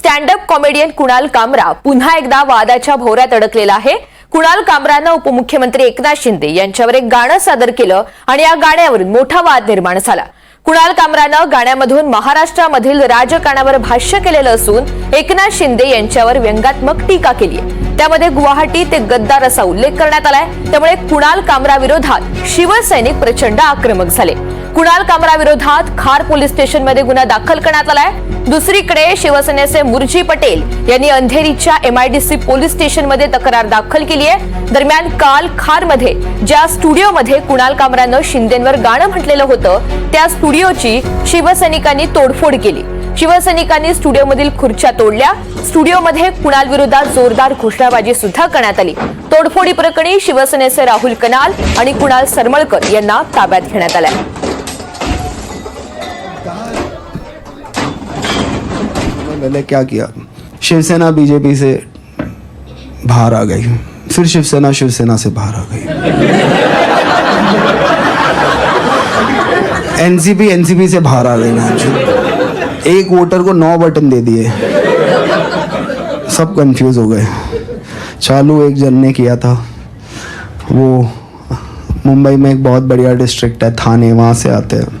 Stand up comedian Kunal कामरा पुन्हा एकदा वादाच्या भोवऱ्यात अडकलेला आहे. कुणाल कामरानं उपमुख्यमंत्री एकनाथ शिंदे यांच्यावर एक गाणं सादर केलं आणि या गाण्यावरून मोठा वाद निर्माण झाला. कुणाल कामरानं गाण्यामधून महाराष्ट्रामधील राजकारणावर भाष्य केलेलं असून एकनाथ शिंदे यांच्यावर व्यंगात्मक टीका केली आहे. त्यामध्ये गुवाहाटी ते गद्दार असा उल्लेख करण्यात आलाय. त्यामुळे कुणाल कामरा विरोधात शिवसैनिक प्रचंड आक्रमक झाले. कुणाल कामरा विरोधात खार पोलीस स्टेशनमध्ये गुन्हा दाखल करण्यात आलाय. दुसरीकडे शिवसेनेचे मुरजी पटेल यांनी अंधेरीच्या एमआयडीसी पोलीस स्टेशनमध्ये तक्रार दाखल केली आहे. दरम्यान काल खारमध्ये ज्या स्टुडिओमध्ये कुणाल कामरानं शिंदेंवर गाणं म्हटलेलं होतं त्या स्टुडिओची शिवसैनिकांनी तोडफोड केली. शिवसैनिकांनी स्टुडिओमधील खुर्च्या तोडल्या. स्टुडिओमध्ये कुणाल विरोधात जोरदार घोषणाबाजी सुद्धा करण्यात आली. तोडफोडी प्रकरणी शिवसेनेचे राहुल कनाल आणि कुणाल सरमळकर यांना ताब्यात घेण्यात आलाय. मैंने क्या किया? शिवसेना बीजेपी से बाहर आ गई। फिर शिवसेना शिवसेना से बाहर आ गई। एनसीपी एनसीपी से बाहर आ गई ना एक वोटर को नौ बटन दे दिए। सब कंफ्यूज हो गए। चालू एक जन ने किया था। वो मुंबई में एक बहुत बढ़िया डिस्ट्रिक्ट है, थाने, वहाँ से आते हैं।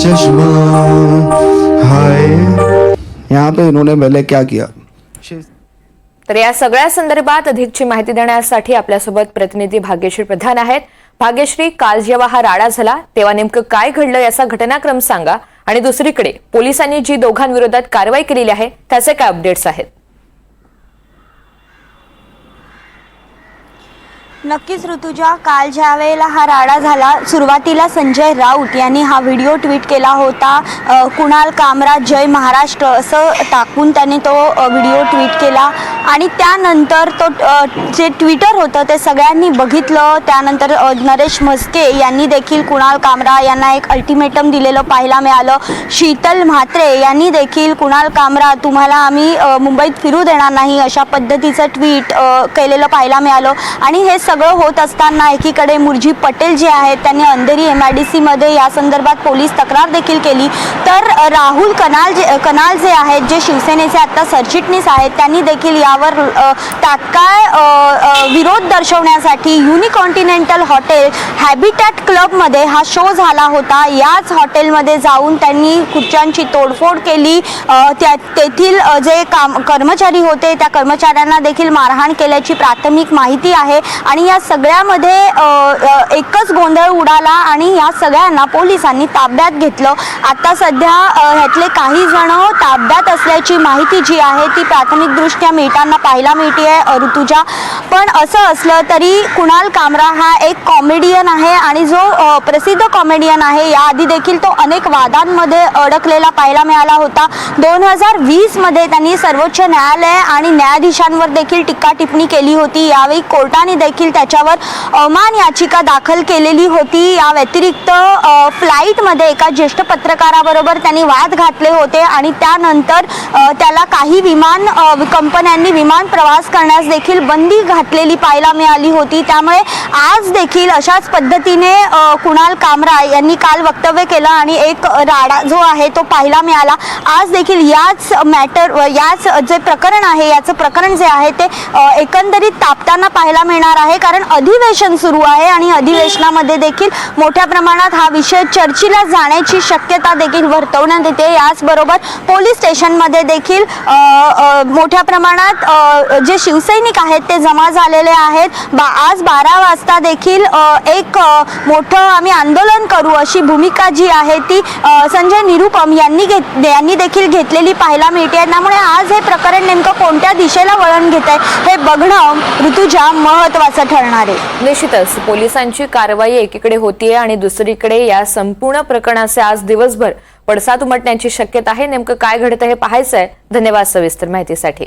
चश्मा। हाय। यहाँ पे इन्होंने पहले क्या किया? तर या सगळ्या संदर्भात अधिकची माहिती देण्यासाठी आपल्यासोबत प्रतिनिधी भाग्यश्री प्रधान आहेत. भाग्यश्री काल जेव्हा हा राडा झाला तेव्हा नेमकं काय घडलं याचा घटनाक्रम सांगा. आणि दुसरीकडे पोलिसांनी जी दोघांविरोधात कारवाई केलेली आहे त्याचे काय अपडेट्स आहेत? नक्कीच ऋतुजा काल ज्या वेळेला हा राडा झाला सुरुवातीला संजय राऊत यांनी हा व्हिडिओ ट्विट केला होता. कुणाल कामरा जय महाराष्ट्र असं टाकून त्यांनी तो व्हिडिओ ट्विट केला. आणि त्यानंतर तो जे ट्विटर होतं ते सगळ्यांनी बघितलं. त्यानंतर नरेश म्हस्के यांनी देखील कुणाल कामरा यांना एक अल्टिमेटम दिलेलं पाहायला मिळालं. शीतल म्हात्रे यांनी देखील कुणाल कामरा तुम्हाला आम्ही मुंबईत फिरू देणार नाही अशा पद्धतीचं ट्विट केलेलं पाहायला मिळालं. आणि हे सगळं होत असताना एकीकडे मुरजी पटेल जे आहेत त्यांनी अंधेरी एम आय डी सीमध्ये या संदर्भात पोलीस तक्रार देखील केली. तर राहुल कनाल जे कनाल जे आहेत जे शिवसेनेचे आत्ता सरचिटणीस आहेत त्यांनी देखील यावर तात्काळ विरोध दर्शवण्यासाठी युनिकॉन्टिनेंटल हॉटेल हॅबिटॅट क्लबमध्ये हा शो झाला होता. याच हॉटेलमध्ये जाऊन त्यांनी खुर्च्यांची तोडफोड केली. त्या तेथील जे काम कर्मचारी होते त्या कर्मचाऱ्यांना देखील मारहाण केल्याची प्राथमिक माहिती आहे आणि या सगळ्यामध्ये एकच गोंधळ उडाला आणि या सगळ्यांना पोलिसांनी ताब्यात घेतलं. आता सध्या ह्यातले काही जण ताब्यात असल्याची माहिती जी आहे ती प्राथमिकदृष्ट्या मिळताना पाहायला मिळते आहे ऋतुजा. पण असं असलं तरी कुणाल कामरा हा एक कॉमेडियन आहे आणि जो प्रसिद्ध कॉमेडियन आहे याआधी देखील तो अनेक वादांमध्ये अडकलेला पाहायला मिळाला होता. दोन हजार वीसमध्ये त्यांनी सर्वोच्च न्यायालय आणि न्यायाधीशांवर देखील टीका टिप्पणी केली होती. यावेळी कोर्टाने देखील त्याच्यावर अमान याचिका दाखल केलेली होती. या व्यतिरिक्त फ्लाईटमध्ये एका ज्येष्ठ पत्रकाराबरोबर त्यांनी वाद घातले होते आणि त्यानंतर त्याला काही विमान कंपन्यांनी विमान प्रवास करण्यास देखील बंदी घातलेली पाहायला मिळाली होती. त्यामुळे आज देखील अशाच पद्धतीने कुणाल कामरा यांनी काल वक्तव्य केलं आणि एक राडा जो आहे तो पाहायला मिळाला. आज देखील याच मॅटर याच जे प्रकरण आहे याचं प्रकरण जे आहे ते एकंदरीत तापताना पाहायला मिळणार आहे. कारण अधिवेशन सुरू आहे आणि अधिवेशनामध्ये देखील मोठ्या प्रमाणात हा विषय चर्चेला जाण्याची शक्यता देखील वर्तवण्यात येते. याचबरोबर पोलीस स्टेशनमध्ये देखील मोठ्या प्रमाणात जे शिवसैनिक आहेत ते जमा झालेले आहेत. बा आज बारा वाजता देखील एक मोठं आम्ही आंदोलन करू अशी भूमिका जी आहे ती संजय निरुपम यांनी घेत यांनी देखील घेतलेली पाहायला मिळते त्यामुळे आज हे प्रकरण नेमकं कोणत्या दिशेला वळण घेत आहे हे बघणं ऋतुजा महत्त्वाचं ठरणार आहे निश्चितच पोलिसांची कारवाई एकीकडे होतीये आणि दुसरीकडे या संपूर्ण प्रकरणाचे आज दिवसभर पडसाद उमटण्याची शक्यता आहे. नेमकं काय घडतं हे पाहायचंय. धन्यवाद सविस्तर माहितीसाठी.